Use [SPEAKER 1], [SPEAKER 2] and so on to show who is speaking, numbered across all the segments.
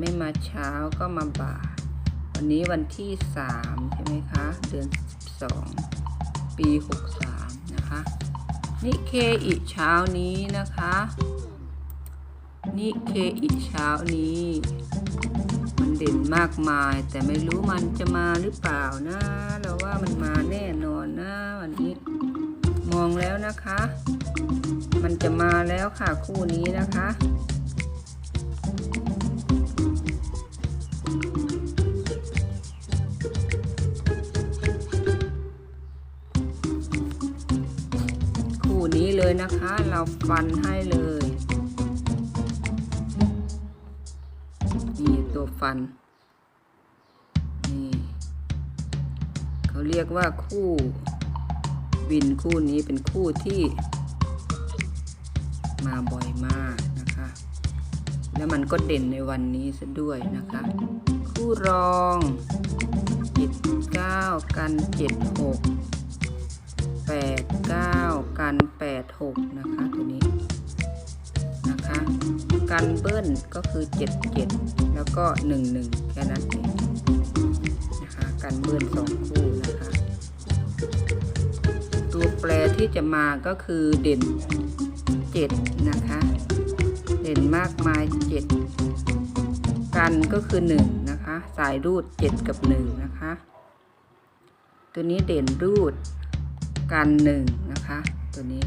[SPEAKER 1] ไม่มาเช้าก็มาบ่ายวันนี้วันที่สามใช่ไหมคะ เดือนสองปีหกสามนะคะนิเคอิเช้านี้นะคะนิเคอิเช้านี้ มันเด่นมากมาย แต่ไม่รู้มันจะมาหรือเปล่านะเราว่ามันมาแน่นอนนะวันนี้ มองแล้วนะคะ มันจะมาแล้วค่ะคู่นี้นะคะ นี้เลยนะคะ เราฟันให้เลยนี่ตัวฟันนี่เขาเรียกว่าคู่วินคู่นี้เป็นคู่ที่ มาบ่อยมากนะคะ แล้วมันก็เด่นในวันนี้ซะด้วยนะคะ คู่รองเจ็ดเก้ากันเจ็ดหกแปดเก้า กันแปดหกนะคะตัวนี้นะคะกันเบิ้ลก็คือเจ็ดเจ็ดแล้วก็หนึ่งหนึ่งแค่นั้นเองนะคะกันเบิ้ลสองคู่นะคะ ตัวแปรที่จะมาก็คือเด่นเจ็ดนะคะ เด่นมากมายเจ็ดกันก็คือหนึ่งนะคะ สายรูดเจ็ดกับหนึ่งนะคะ ตัวนี้เด่นรูดกันหนึ่งนะคะ ตัวนี้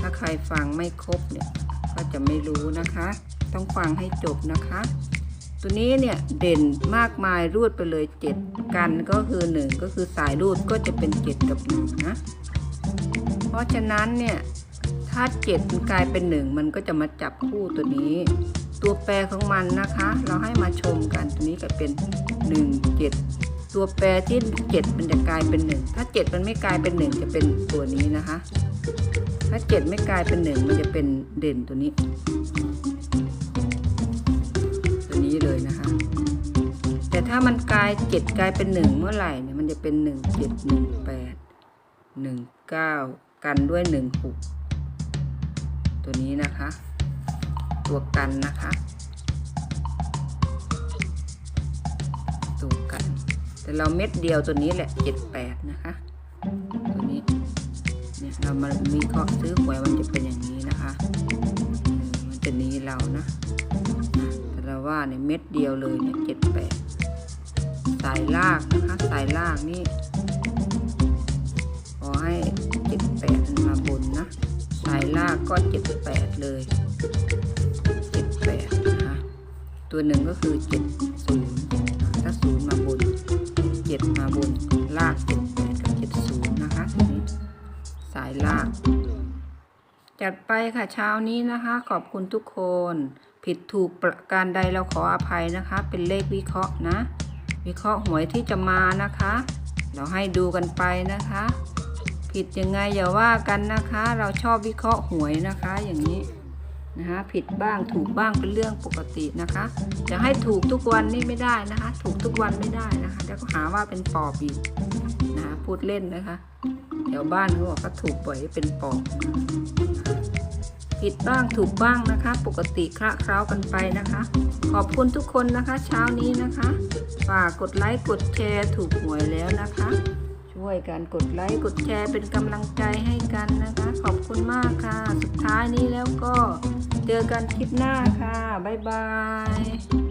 [SPEAKER 1] ถ้าใครฟังไม่ครบเนี่ยก็จะไม่รู้นะคะ ต้องฟังให้จบนะคะ ตัวนี้เนี่ยเด่นมากมายรูดไปเลยเจ็ดกันก็คือหนึ่งก็คือสายรูดก็จะเป็นเจ็ดกับหนึ่งนะ เพราะฉะนั้นเนี่ยถ้าเจ็ดมันกลายเป็นหนึ่งมันก็จะมาจับคู่ตัวนี้ ตัวแปรของมันนะคะ เราให้มาชมกันตัวนี้ก็เป็นหนึ่งเจ็ด ตัวแปรที่เจ็ดมันจะกลายเป็นหนึ่งถ้าเจ็ดมันไม่กลายเป็นหนึ่งจะเป็นตัวนี้นะคะ ถ้าเจ็ดไม่กลายเป็นหนึ่งมันจะเป็นเด่นตัวนี้ ตัวนี้เลยนะคะ แต่ถ้ามันกลายเจ็ดกลายเป็นหนึ่งเมื่อไหร่เนี่ยมันจะเป็นหนึ่งเจ็ดหนึ่งแปดหนึ่งเก้ากันด้วยหนึ่งหกตัวนี้นะคะ ตัวกันนะคะ แต่เราเม็ดเดียวตัวนี้แหละเจ็ดแปดนะคะ ตัวนี้เนี่ยเรามามีเคราะห์ซื้อหวยมันจะเป็นอย่างนี้นะคะมันจะนี้เรานะแต่เราว่าในยเม็ดเดียวเลยเนี่ยเจ็ดแปดสายลากนะคะสายลากนี่ขอให้เจ็ดแปดมาบนนะสายลากก็เจ็ดแปดเลยเจ็ดแปดนะคะตัวหนึ่งก็คือเจ็ด จัดไปค่ะเช้านี้นะคะ ขอบคุณทุกคน ผิดถูกประการใดเราขออภัยนะคะ เป็นเลขวิเคราะห์นะ วิเคราะห์หวยที่จะมานะคะ เราให้ดูกันไปนะคะ ผิดยังไงอย่าว่ากันนะคะ เราชอบวิเคราะห์หวยนะคะอย่างนี้นะคะผิดบ้างถูกบ้างเป็นเรื่องปกตินะคะ จะให้ถูกทุกวันนี่ไม่ได้นะคะ ถูกทุกวันไม่ได้นะคะเดี๋ยวก็หาว่าเป็นปอบอีกนะคะพูดเล่นนะคะแถวบ้านเขาบอกก็ถูกบ่อยเป็นปอบ ผิดบ้างถูกบ้างนะคะ ปกติคละเคล้ากันไปนะคะ ขอบคุณทุกคนนะคะ เช้านี้นะคะฝากกดไลค์กดแชร์ถูกหวยแล้วนะคะ ช่วยกันกดไลค์กดแชร์เป็นกำลังใจให้กันนะคะ ขอบคุณมากค่ะ สุดท้ายนี้แล้วก็เจอกันคลิปหน้าค่ะบ๊ายบาย